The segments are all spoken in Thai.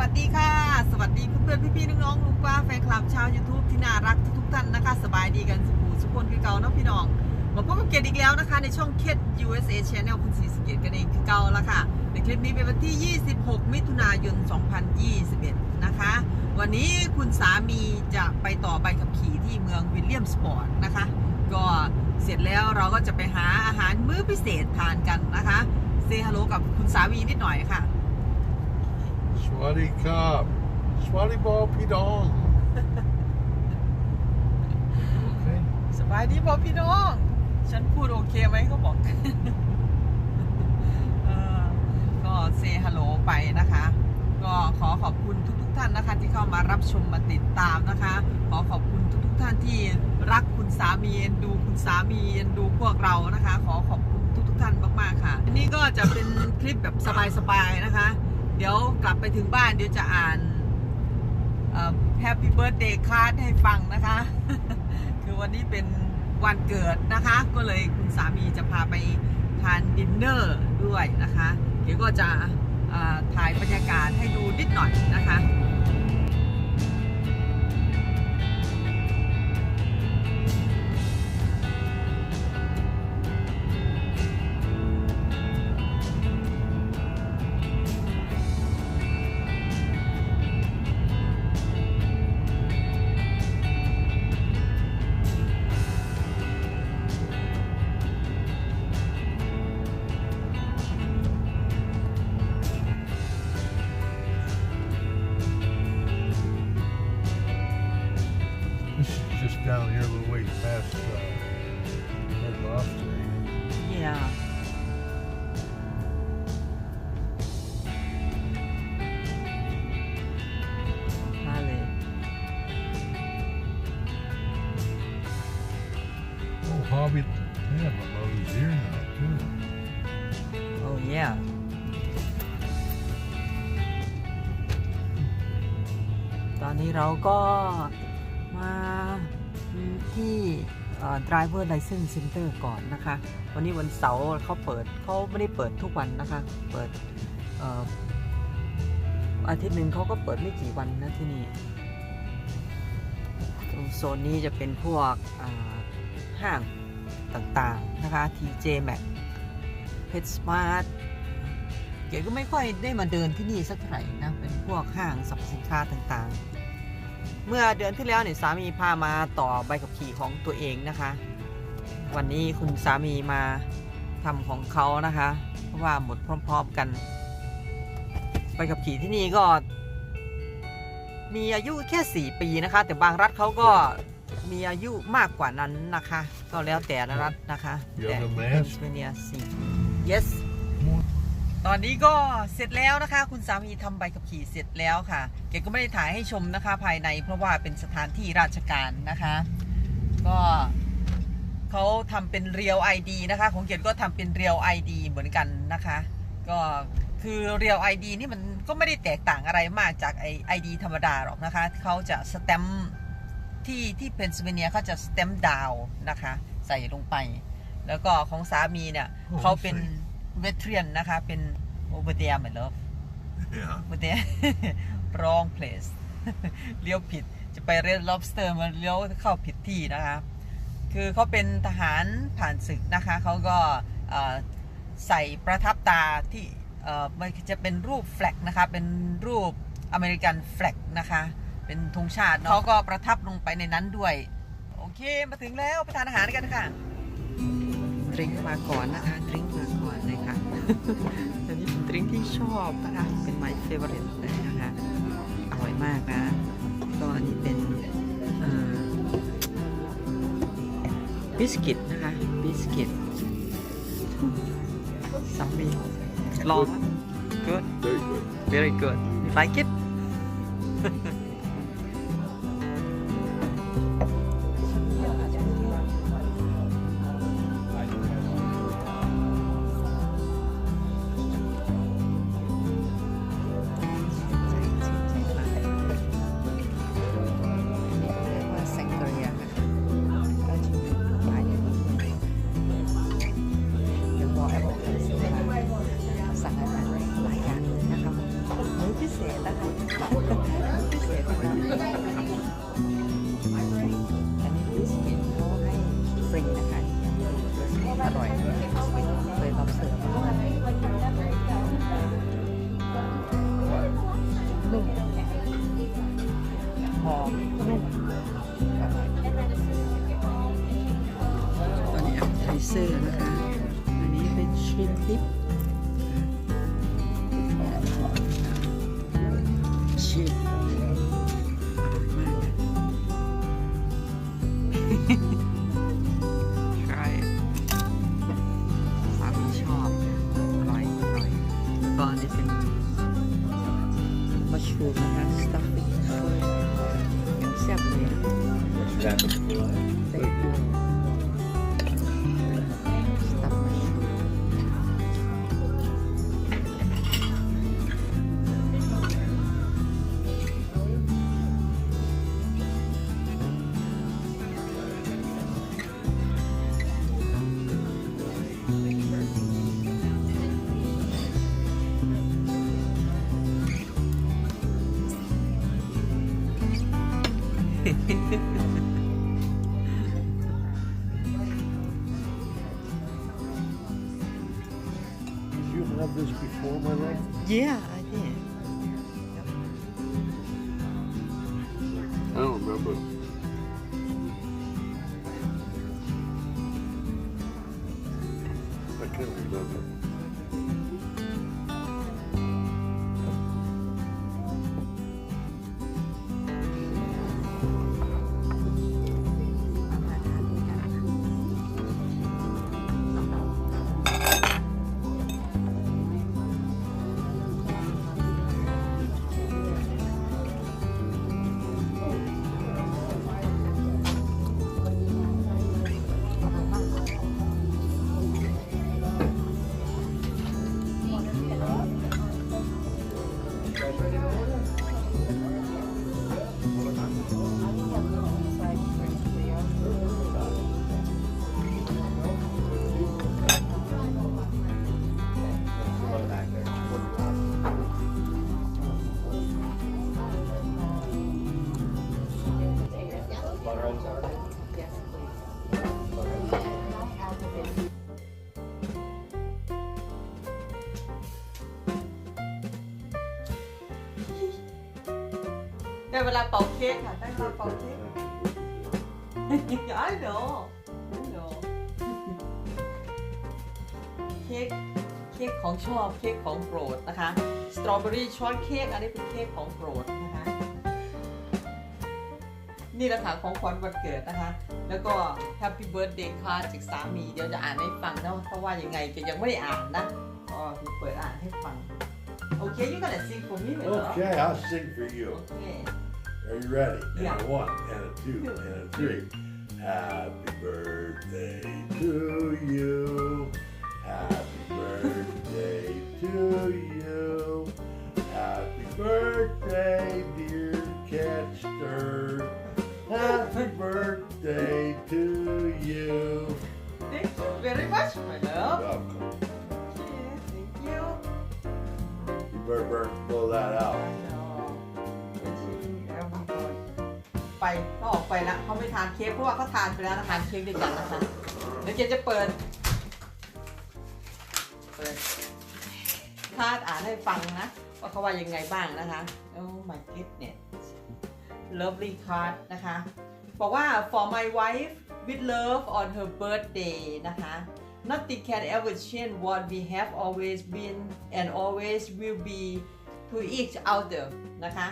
วัสดีค่ะ สวัสดีเพื่อนๆพี่ๆน้องๆลุงป้าแฟนคลับชาว YouTube ที่น่ารักทุกๆท่านนะคะ สบายดีกันสุขสุขคนคือเก่านะพี่น้องมาพบกับเกดอีกแล้วนะคะ ในช่องเคด USA Channel คุณสีสเกตกันเองคือเก่าแล้วค่ะ ในคลิปนี้เป็นวันที่ 26 มิถุนายน 2021 นะคะ วันนี้คุณสามีจะไปต่อใบขับขี่ที่เมืองวิลเลียมสปอร์ตนะคะ ก็เสร็จแล้วเราก็จะไปหาอาหารมื้อพิเศษทานกันนะคะเซฮัลโหลกับคุณสามีนิดหน่อยค่ะ สวัสดีครับสวัสดีบอพี่ดอง โอเคสบายดีป่ะพี่น้อง ฉันพูดโอเคไหมเขาบอก เออก็เซฮัลโหลไปนะคะ ก็ขอขอบคุณทุกๆทท่านนะคะ ที่เข้ามารับชมมาติดตามนะคะ ขอขอบคุณทุกๆทท่านที่รักคุณสามีเอ็นดูคุณสามีเอ็นดูพวกเรานะคะ ขอขอบคุณทุกๆท่านมากๆค่ะอันนี้ก็จะเป็นคลิปแบบสบายๆนะคะ เดี๋ยวกลับไปถึงบ้านเดี๋ยวจะอ่านแฮปปี้เบิร์ดเดย์คาร์ดให้ฟังนะคะ คือวันนี้เป็นวันเกิดนะคะ ก็เลยคุณสามีจะพาไปทานดินเนอร์ด้วยนะคะ เดี๋ยวก็จะถ่ายบรรยากาศให้ดูนิดหน่อยนะคะ อนนี้เราก็มาที่ driver license center ก่อนนะคะ วันนี้วันเสาร์เขาเปิดเขาไม่ได้เปิดทุกวันนะคะ เปิดอาทิตย์หนึ่งเขาก็เปิดไม่กี่วันนะที่นี่ตรงโซนนี้จะเป็นพวกห้างต่างๆนะคะ TJ Maxx Pet Smart เก๋ก็ไม่ค่อยได้มาเดินที่นี่สักเท่าไหร่นะ เป็นพวกห้างสรรพสินค้าต่างๆ เมื่อเดือนที่แล้วเนี่ยสามีพามาต่อใบขับขี่ของตัวเองนะคะ วันนี้คุณสามีมาทำของเขานะคะ เพราะว่าหมดพร้อม ๆกัน ใบขับขี่ที่นี่ก็ มีอายุแค่ 4 ปีนะคะ แต่บางรัฐเขาก็มีอายุมากกว่านั้นนะคะ ก็แล้วแต่ละรัฐนะคะ You แต่ have a เพ mask? นซิลเวเนียสี่ yes Come on. ตอนนี้ก็เสร็จแล้วนะคะ คุณสามีทำใบขับขี่เสร็จแล้วค่ะเก๋ก็ไม่ได้ถ่ายให้ชมนะคะ ภายในเพราะว่าเป็นสถานที่ราชการนะคะ ก็เขาทำเป็นเรียว ID นะคะ ของเก๋ก็ทำเป็นเรียว ID เหมือนกันนะคะ ก็คือเรียว ID นี่มันก็ไม่ได้แตกต่างอะไรมากจากไอ ID ธรรมดาหรอกนะคะเขาจะสแตมป์ที่ที่เพนซิลเวเนียเขาจะสแตมป์ดาวนะคะ ใส่ลงไป แล้วก็ของสามีเนี่ยโอ้เขาเป็นใส่ เวทเรียนนะคะ เป็นโอเวเดียเหมือนเลิฟ Yeah. โอเวเดีย wrong place เลี้ยวผิดจะไป Red Lobster มาเลี้ยวเข้าผิดที่นะคะ คือเขาเป็นทหารผ่านศึกนะคะ เขาก็เอ่อใส่ประทับตาที่เอ่อมันจะเป็นรูปแฟลกนะคะ เป็นรูปอเมริกันแฟลกนะคะ เป็นธงชาติเนอะเขาก็ประทับลงไปในนั้นด้วย โอเค มาถึงแล้วไปทานอาหารกันค่ะด ริงก์มาก่อนนะคะดริงก์มาก่อนเลยค่ะอันนี้เป็นดริงก์ที่ชอบนะคะเป็น my favorite เลยนะคะ อร่อยมากนะก็อันนี้เป็นบิสกิตนะคะบิสกิตซัมมี่ลอง good Very good. very good you like it องตอนนี้อัพไทเซอร์นะคะ อันนี้เป็นชีสทิปชีสก็อันนี้เป็นมัชรูนะคะ exactly. You have this before, my love? Yeah, I did. I don't remember. ได้เวลาเป่าเค้กค่ะได้เวลาเป่าเค้ก I know I know เค้กเค้กของชอบเค้กของโปรดนะคะ สตรอเบอรี่ช็อตเค้กอันนี้เป็นเค้กของโปรดนะคะ นี่แหละค่ะของขวัญวันเกิดนะคะ แล้วก็ Happy Birthday ค่ะจากสามีเดี๋ยวจะอ่านให้ฟังนะเพราะว่ายังไงแกยังไม่ได้อ่านนะก็จะเปิดอ่านให้ฟังโอเค you gonna sing for me เหรอ Okay, I'll sing for โอ you. เค Are you ready? Yeah. And a one, and a two, and a three. Happy birthday to you. Happy birthday to you. Happy birthday, dear Catster. Happy birthday to you. Thank you very much my love Welcome. Okay, thank you You better burn, blow that out. ไปเขาออกไปแล้วเขาไม่ทานเค้กเพราะว่าเขาทานไปแล้วนะทานเค้กด้วยกันนะคะเดี๋ยวเกจะเปิด เปิดคาดอ่านให้ฟังนะ ว่าเขาว่ายังไงบ้างนะคะ โอ้ my goodness lovely card นะคะ บอกว่า for my wife with love on her birthday นะคะ nothing can ever change what we have always been and always will be to each other นะคะ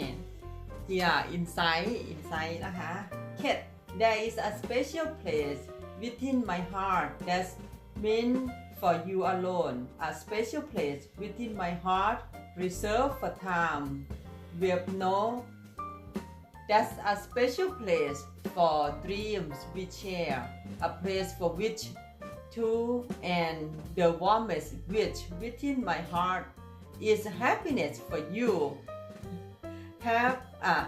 and here inside inside นะคะ Kate there is a special place within my heart that's meant for you alone a special place within my heart reserved for time. With no that's a special place for dreams we share a place for which two and the warmest wish within my heart is happiness for you. Have a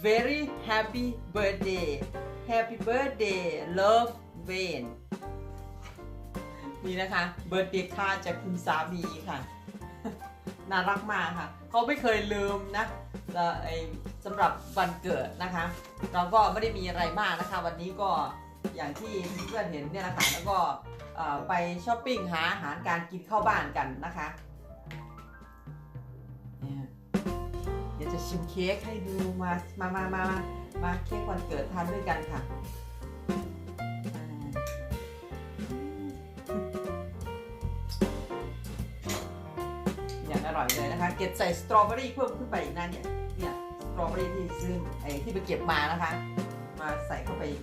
very happy birthday. Happy birthday love Wayne นี่นะคะ เบิร์ดเดย์ค่าจากคุณสามีค่ะ น่ารักมากค่ะ เขาไม่เคยลืมนะเอ่อไอสำหรับวันเกิดนะคะ เราก็ไม่ได้มีอะไรมากนะคะ วันนี้ก็อย่างที่เพื่อนเห็นเนี่ยนะคะแล้วก็ไปช้อปปิ้งหาอาหารการกินเข้าบ้านกันนะคะเนี่ยเดี๋ยวจะชิมเค้กให้ดูมามามามามาเค้กวันเกิดทานด้วยกันค่ะ ร่อยเลยนะคะ เก็บใส่สตรอเบอรี่เพิ่มขึ้นไปอีกนั่นเนี่ยเนี่ยสตรอเบอรี่ที่ซื้อไอ้ที่ไปเก็บมานะคะ มาใส่เข้าไปอีก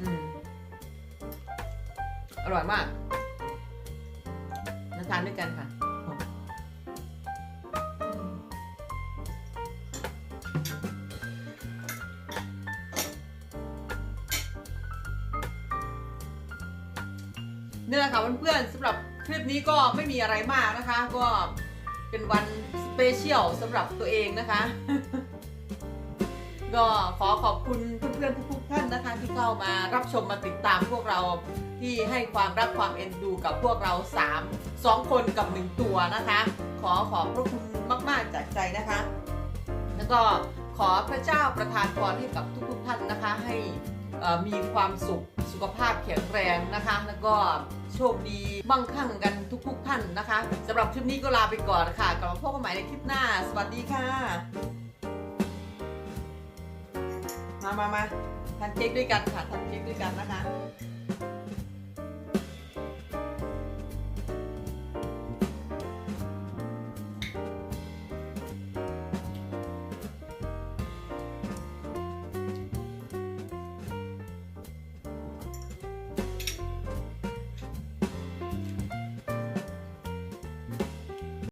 อืมอร่อยมากมาทานด้วยกันค่ะ นี่แหละค่ะเพื่อนๆสำหรับคลิปนี้ก็ไม่มีอะไรมากนะคะ ก็เป็นวันสเปเชียลสำหรับตัวเองนะคะ ก็ขอขอบคุณเพื่อนๆทุกๆท่านนะคะ ที่เข้ามารับชมมาติดตามพวกเราที่ให้ความรักความเอ็นดูกับพวกเรา 3 2 คนกับ 1 ตัวนะคะ ขอขอบพระคุณมากๆจากใจนะคะ แล้วก็ขอพระเจ้าประทานพรให้กับทุกๆท่านนะคะ ให้ มีความสุขสุขภาพแข็งแรงนะคะ แล้วก็โชคดีมั่งคั่งกันทุกๆท่านนะคะสำหรับคลิปนี้ก็ลาไปก่อนค่ะกลับมาพบกันใหม่ในคลิปหน้า สวัสดีค่ะ มามามาทานเค้กด้วยกันค่ะทานเค้กด้วยกันนะคะ